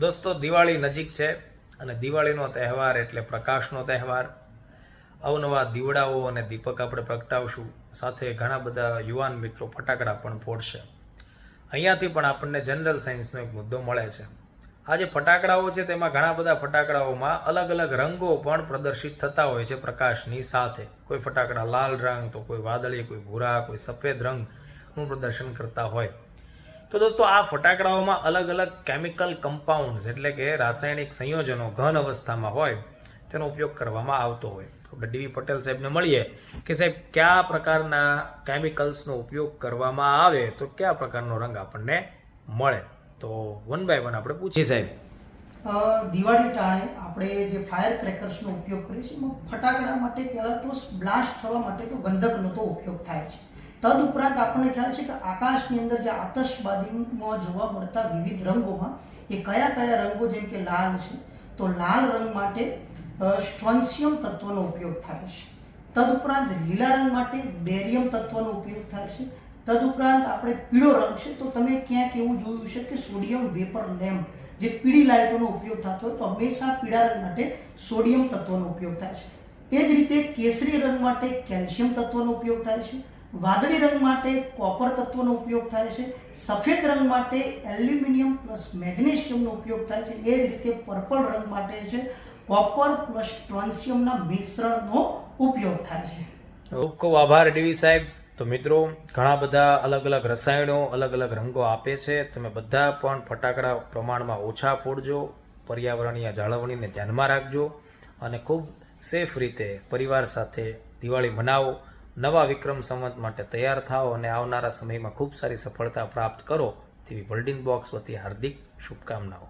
દોસ્તો, દિવાળી નજીક છે અને દિવાળીનો તહેવાર એટલે પ્રકાશનો તહેવાર. અવનવા દીવડાઓ અને દીપક આપણે પ્રગટાવશું. સાથે ઘણા બધા યુવાન મિત્રો ફટાકડા પણ ફોડશે. અહીંયાથી પણ આપણને જનરલ સાયન્સનો એક મુદ્દો મળે છે. આ જે ફટાકડાઓ છે તેમાં ઘણા બધા ફટાકડાઓમાં અલગ અલગ રંગો પણ પ્રદર્શિત થતા હોય છે પ્રકાશની સાથે. કોઈ ફટાકડા લાલ રંગ, તો કોઈ વાદળી, કોઈ ભૂરા, કોઈ સફેદ રંગનું પ્રદર્શન કરતા હોય. તો દોસ્તો, આ ફટાકડાઓમાં અલગ અલગ કેમિકલ કમ્પાઉન્ડ્સ એટલે કે રાસાયણિક સંયોજનો ઘન અવસ્થામાં હોય, તેનો ઉપયોગ કરવામાં આવતો હોય. તો ડીવી પટેલ સાહેબને મળીએ કે સાહેબ, કયા પ્રકારના કેમિકલ્સનો ઉપયોગ કરવામાં આવે, તો કયા પ્રકારનો રંગ આપણને મળે? તો વન બાય વન આપણે પૂછીએ સાહેબ. દિવાળી ટાણે આપણે જે ફાયર ક્રેકર્સનો ઉપયોગ કરીએ છીએ, એમાં ફટાકડા માટે પહેલાં તો બ્લાસ્ટ થવા માટે તો ગંધકનો તો ઉપયોગ થાય છે. તદ ઉપરાંત આપણને ખ્યાલ છે કે આકાશની અંદર જે આતશબાજીમાં જોવા મળતા વિવિધ રંગોમાં એ કયા કયા રંગો જેમ કે લાલ છે, તો લાલ રંગ માટે સ્ટ્રોન્સિયમ તત્વનો ઉપયોગ થાય છે. તદ ઉપરાંત લીલા રંગ માટે બેરિયમ તત્વનો ઉપયોગ થાય છે. તદ ઉપરાંત આપણે પીળો રંગ છે, તો તમે ક્યાંક એવું જોયું છે કે સોડિયમ વેપર લેમ્પ જે પીળી લાઇટોનો ઉપયોગ થતો હોય તો હંમેશા પીળા રંગ માટે સોડિયમ તત્વનો ઉપયોગ થાય છે. એ જ રીતે કેસરી રંગ માટે કેલ્શિયમ તત્વનો ઉપયોગ થાય છે. વાદળી રંગ માટે કોપર તત્વનો ઉપયોગ થાય છે. સફેદ રંગ માટે એલ્યુમિનિયમ પ્લસ મેગ્નેશિયમનો ઉપયોગ થાય છે. એ જ રીતે પર્પલ રંગ માટે છે. કોપર પ્લસ ટ્રોન્સિયમના મિશ્રણનો ઉપયોગ થાય છે. ખૂબ આભાર ડીવી સાહેબ. તો મિત્રો, ઘણા બધા અલગ અલગ રસાયણો, અલગ અલગ રંગો આપે છે. તમે બધા પણ ફટાકડા પ્રમાણમાં ઓછા ફોડજો. પર્યાવરણીય જાળવણીને ધ્યાનમાં રાખજો. અને ખૂબ સેફ રીતે પરિવાર સાથે દિવાળી મનાવો. નવા વિક્રમ સંવત માટે તૈયાર થાઓ અને આવનારા સમયમાં ખૂબ સારી સફળતા પ્રાપ્ત કરો તેવી વર્લ્ડિંગ બોક્સ વતી હાર્દિક શુભકામનાઓ.